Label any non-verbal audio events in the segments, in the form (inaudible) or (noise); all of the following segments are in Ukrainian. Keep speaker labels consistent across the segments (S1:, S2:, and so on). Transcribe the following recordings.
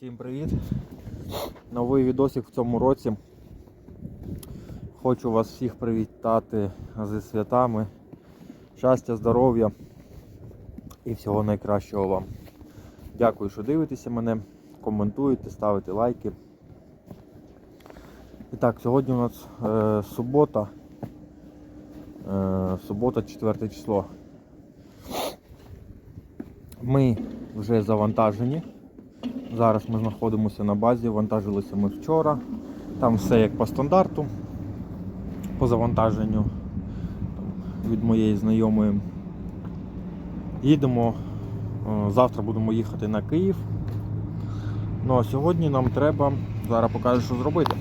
S1: Всім привіт! Новий відосик в цьому році. Хочу вас всіх привітати зі святами. Щастя, здоров'я і всього найкращого вам. Дякую, що дивитеся мене, коментуєте, ставите лайки. І так, сьогодні у нас е, субота. Е, субота, 4 число. Ми вже завантажені. Зараз ми знаходимося на базі, вантажилися ми вчора. Там все як по стандарту, по завантаженню від моєї знайомої. Їдемо, е, завтра будемо їхати на Київ. Ну а сьогодні нам треба, зараз покажу, що зробити.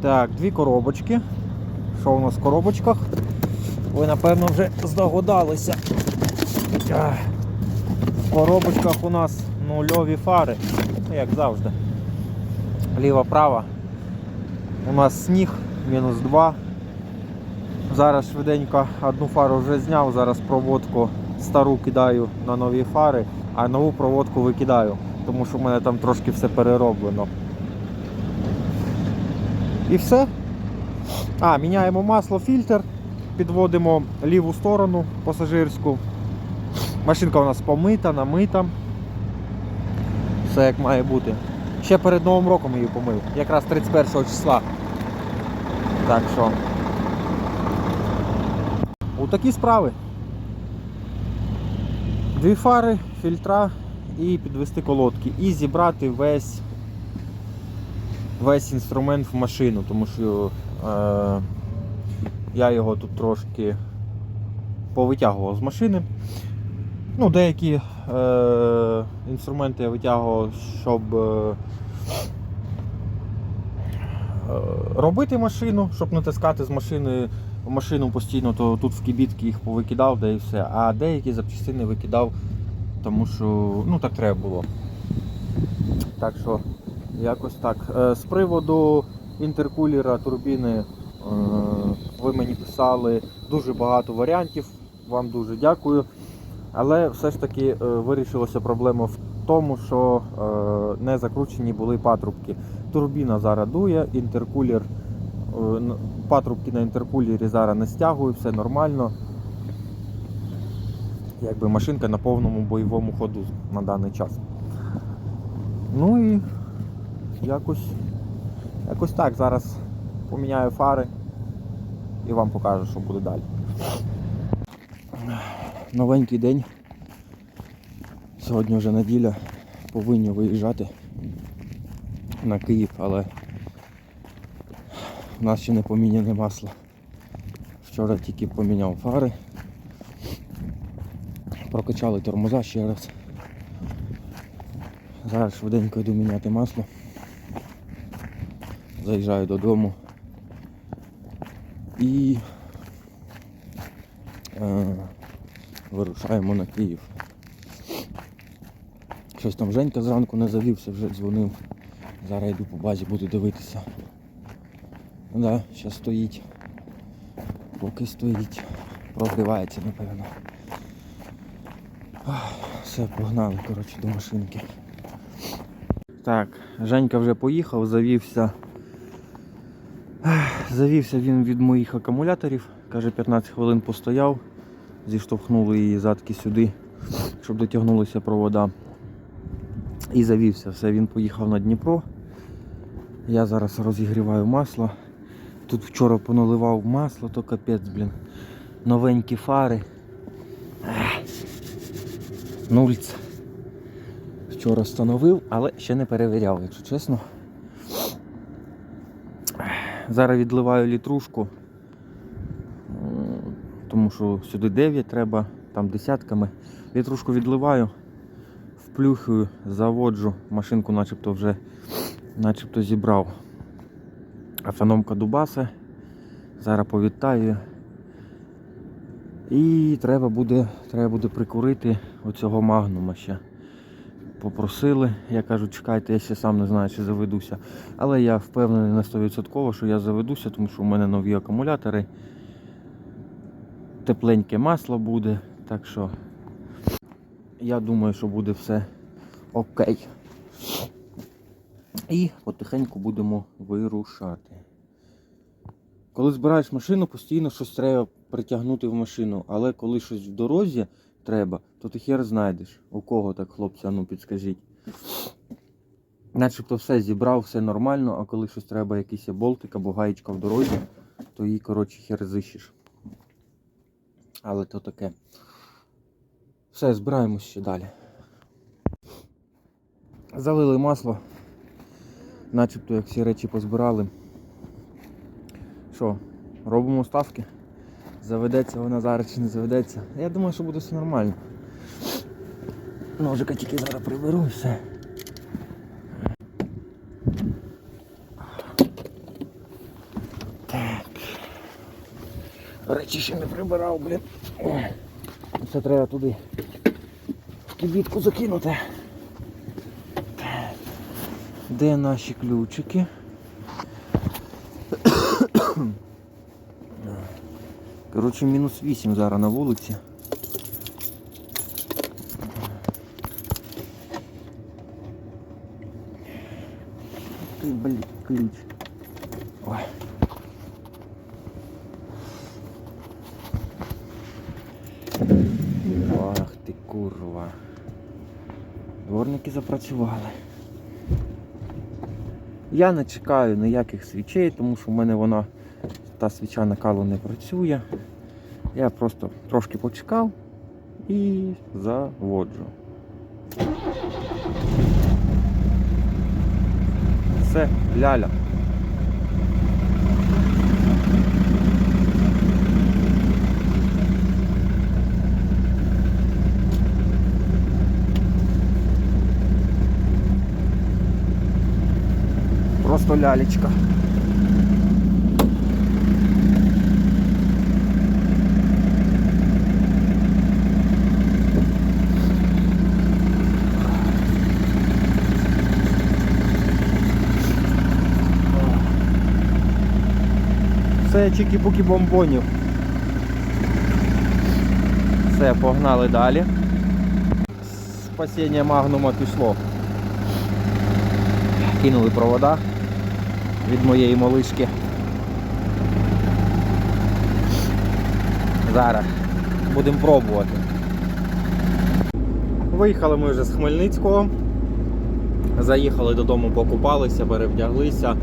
S1: Так, дві коробочки. Що у нас в коробочках? Ви напевно вже здогадалися. В коробочках у нас нульові фари, ну, як завжди. Ліва-права. У нас сніг, мінус 2. Зараз швиденько одну фару вже зняв, зараз проводку стару кидаю на нові фари, а нову проводку викидаю, тому що в мене там трошки все перероблено. І все. А, міняємо масло, фільтр, підводимо ліву сторону пасажирську. Машинка у нас помита, намита. Все як має бути. Ще перед Новим роком її помив. Якраз 31 числа. Так що. У такі справи. Дві фари, фільтра і підвести колодки. І зібрати весь весь інструмент в машину, тому що е, я його тут трошки повитягував з машини. Ну, деякі е, інструменти я витягував, щоб е, е, робити машину, щоб натискати з машини машину постійно, то тут в кібітки їх повикидав, де і все. А деякі запчастини викидав, тому що ну, так треба було. Так що, якось так. Е, з приводу інтеркулера, турбіни, е, ви мені писали дуже багато варіантів. Вам дуже дякую. Але все ж таки е, вирішилася проблема в тому, що е, не закручені були патрубки. Турбіна зараз дує, інтеркулер, е, патрубки на інтеркулері зараз не стягують, все нормально. Якби машинка на повному бойовому ходу на даний час. Ну і якось, якось так. Зараз поміняю фари і вам покажу, що буде далі новенький день. Сьогодні вже неділя. Повинні виїжджати на Київ, але у нас ще не поміняне масло. Вчора тільки поміняв фари. Прокачали тормоза ще раз. Зараз швиденько йду міняти масло. Заїжджаю додому. І е, вирушаємо на Київ. Щось там Женька зранку не завівся, вже дзвонив. Зараз йду по базі, буду дивитися. Ну да, зараз стоїть. Поки стоїть. Прогрівається, напевно. Все, погнали, коротше, до машинки. Так, Женька вже поїхав, завівся. Завівся він від моїх акумуляторів. Каже, 15 хвилин постояв зіштовхнули її задки сюди, щоб дотягнулися провода. І завівся. Все, він поїхав на Дніпро. Я зараз розігріваю масло. Тут вчора поналивав масло, то капець, блін. Новенькі фари. Нульц. Вчора встановив, але ще не перевіряв, якщо чесно. Зараз відливаю літрушку тому що сюди 9 треба, там десятками. Літрушку відливаю, вплюхую, заводжу, машинку начебто вже начебто зібрав. Автономка Дубаса. Зараз повітаю. І треба буде треба буде прикурити оцього магнума ще. Попросили, я кажу, чекайте, я ще сам не знаю, чи заведуся. Але я впевнений на 100%, що я заведуся, тому що у мене нові акумулятори тепленьке масло буде. Так що я думаю, що буде все Окей. І потихеньку будемо вирушати. Коли збираєш машину, постійно щось треба притягнути в машину, але коли щось в дорозі треба, то ти хер знайдеш. У кого так, хлопці, ну підскажіть. Начебто все зібрав, все нормально, а коли щось треба, якийсь болтик або гаєчка в дорозі, то її, коротше, хер зищиш. Але то таке. Все, збираємось ще далі. Залили масло. Начебто як всі речі позбирали. Що, робимо ставки? Заведеться вона зараз чи не заведеться. Я думаю, що буде все нормально. Ножика тільки зараз приберу і все. Речі ще не прибирав, блін. Це треба туди в кибітку закинути. Де наші ключики? Коротше, мінус 8 зараз на вулиці. Ти, блін, ключ. Запрацювали. Я не чекаю ніяких свічей, тому що в мене вона та свіча накалу не працює. Я просто трошки почекав і заводжу. Все, ляля. Просто лялечка. Все чики-пуки бомбонів. Все, погнали далі. Спасіння магнума пішло. Кинули провода від моєї малишки. Зараз будемо пробувати. Виїхали ми вже з Хмельницького. Заїхали додому, покупалися, перевдяглися.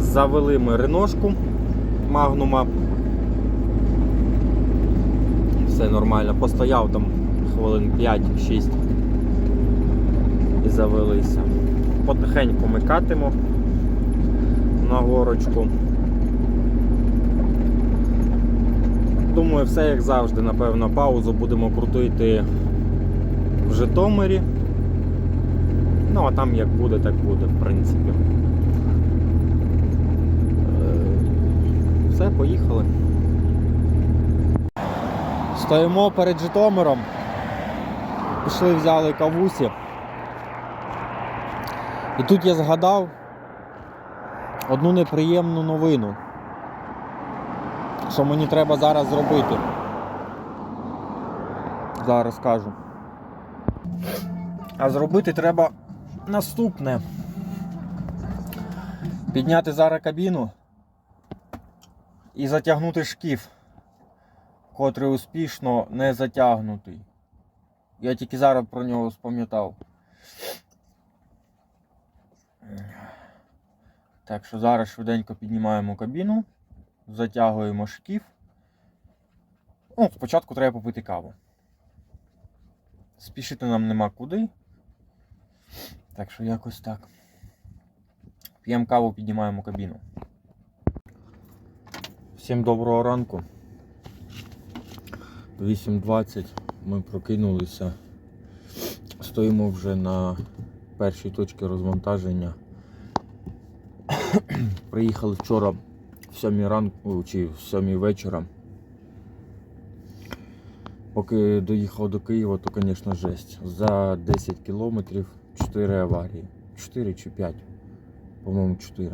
S1: Завели ми реношку магнума. Все нормально. Постояв там хвилин 5-6 і завелися. Потихеньку ми катимо на горочку. Думаю, все як завжди, напевно, паузу будемо крутити в Житомирі. Ну, а там як буде, так буде, в принципі. Е, Все, поїхали. Стоїмо перед Житомиром. Пішли, взяли кавусі. І тут я згадав одну неприємну новину, що мені треба зараз зробити. Зараз скажу. А зробити треба наступне. Підняти зараз кабіну і затягнути шкіф, котрий успішно не затягнутий. Я тільки зараз про нього спам'ятав. Так що зараз швиденько піднімаємо кабіну, затягуємо шкіф. Ну, спочатку треба попити каву. Спішити нам нема куди. Так що якось так. П'ємо каву, піднімаємо кабіну. Всім доброго ранку. 8.20 ми прокинулися. Стоїмо вже на першій точці розвантаження. Приїхали вчора в 7 ранку чи в 7 вечора. Поки доїхав до Києва, то, звісно, жесть. За 10 кілометрів 4 аварії. 4 чи 5. По-моєму, 4.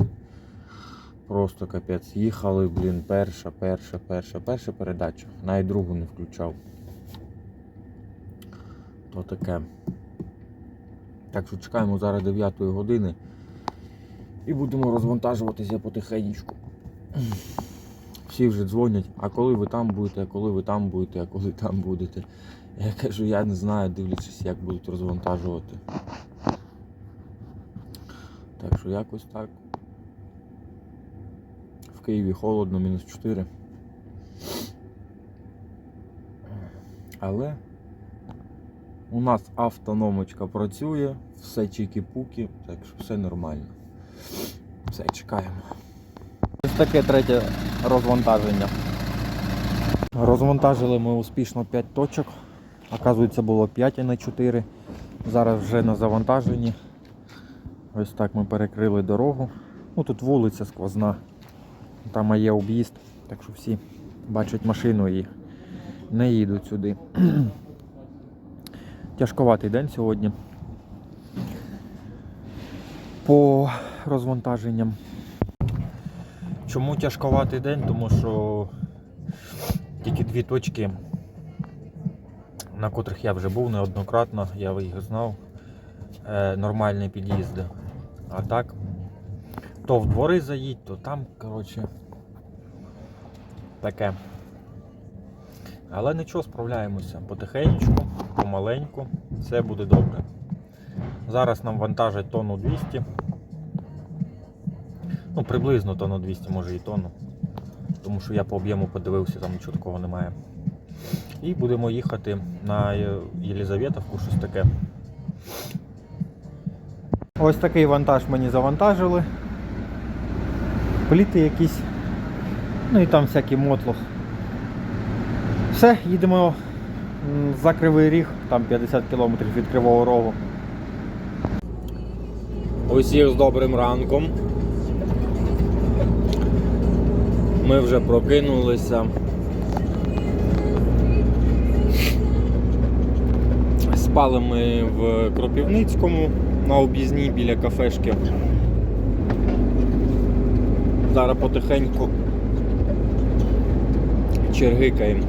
S1: Просто капець. Їхали, блін, перша, перша, перша, перша передача. Навіть другу не включав. То таке. Так що чекаємо зараз 9 години і будемо розвантажуватися потихеньку. Всі вже дзвонять, а коли ви там будете, а коли ви там будете, а коли там будете. Я кажу, я не знаю, дивлячись, як будуть розвантажувати. Так що якось так. В Києві холодно, мінус 4. Але у нас автономочка працює, все чікі-пуки, так що все нормально. Все, чекаємо. Ось таке третє розвантаження. Розвантажили ми успішно 5 точок. Оказується, було 5, а не 4. Зараз вже на завантаженні. Ось так ми перекрили дорогу. Ну тут вулиця сквозна. Там є об'їзд, так що всі бачать машину і не їдуть сюди. (clears throat) Тяжковатий день сьогодні. По розвантаженням. Чому тяжковатий день? Тому що тільки дві точки, на котрих я вже був неоднократно, я їх знав. Е, нормальні під'їзди. А так, то в двори заїдь, то там, коротше, таке. Але нічого, справляємося. Потихеньку, помаленьку, все буде добре. Зараз нам вантажать тонну 200. Ну, приблизно тонну 200, може і тонну. Тому що я по об'єму подивився, там нічого такого немає. І будемо їхати на Є- Єлизаветовку, щось таке. Ось такий вантаж мені завантажили. Пліти якісь. Ну і там всякий мотлох. Все, їдемо за Кривий Ріг, там 50 кілометрів від Кривого Рогу. Усіх з добрим ранком. Ми вже прокинулися. Спали ми в Кропівницькому на об'їзній біля кафешки. Зараз потихеньку чергикаємо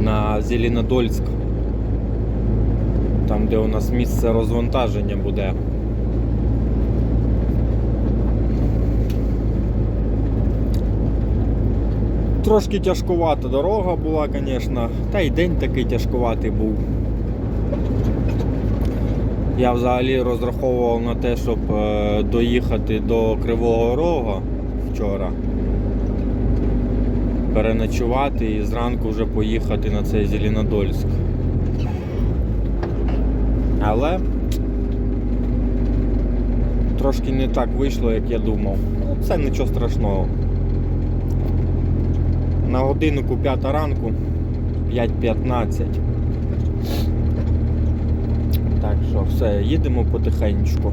S1: на Зеленодольськ. Там, де у нас місце розвантаження буде. Трошки тяжкувата дорога була, звісно, та й день такий тяжкуватий був. Я взагалі розраховував на те, щоб е, доїхати до Кривого Рога вчора, переночувати і зранку вже поїхати на цей Зеленодольськ. Але трошки не так вийшло, як я думав. Ну, це нічого страшного. На годиннику 5 ранку 5.15. Так що все, їдемо потихеньку.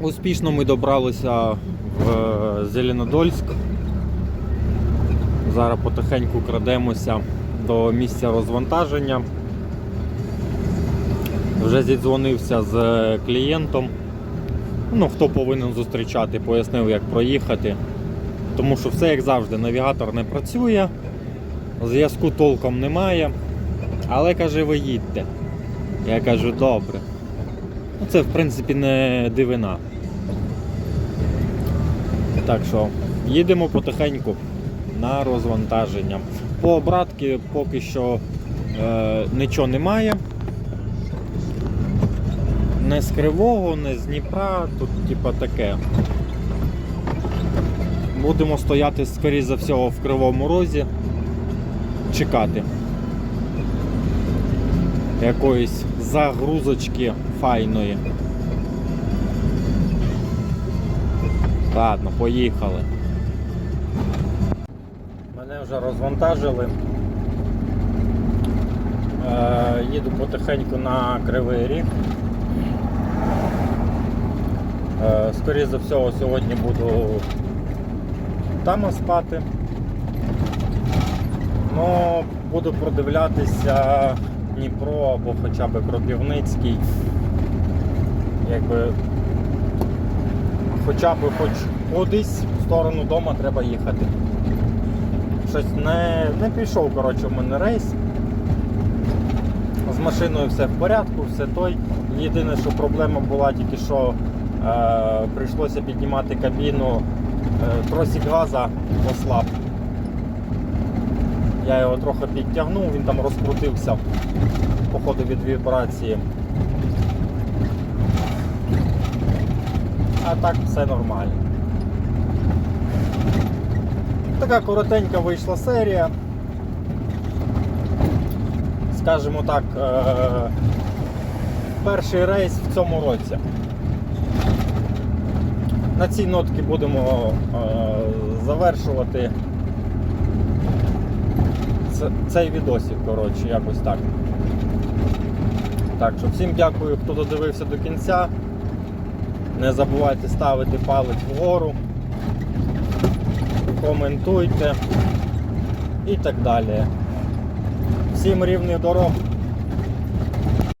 S1: Успішно ми добралися в е, Зеленодольськ. Зараз потихеньку крадемося до місця розвантаження. Вже зідзвонився з клієнтом. Ну, хто повинен зустрічати, пояснив, як проїхати. Тому що все як завжди, навігатор не працює, зв'язку толком немає. Але каже, ви їдьте. Я кажу, добре. Ну, це в принципі не дивина. Так що, їдемо потихеньку на розвантаження. По обратки поки що е, нічого немає. Не з Кривого, не з Дніпра, тут типа таке. Будемо стояти, скоріше за всього, в Кривому Розі, чекати якоїсь загрузочки файної. Ладно, поїхали. Мене вже розвантажили. Е, їду потихеньку на Кривий Ріг. Е, скоріше за всього, сьогодні буду там спати. Ну, буду продивлятися Дніпро або хоча б Кропівницький. Якби хоча б хоч кудись в сторону дому треба їхати. Щось не, не пішов, коротше, в мене рейс. З машиною все в порядку, все той. Єдине, що проблема була тільки що е, прийшлося піднімати кабіну, тросик газа ослаб. Я його трохи підтягнув, він там розкрутився по ходу від вібрації. А так все нормально. Така коротенька вийшла серія. Скажімо так, е- перший рейс в цьому році. На цій нотці будемо е- завершувати цей відосик, коротше, якось так. Так що всім дякую, хто додивився до кінця. Не забувайте ставити палець вгору, коментуйте і так далі. Всім рівних дорог.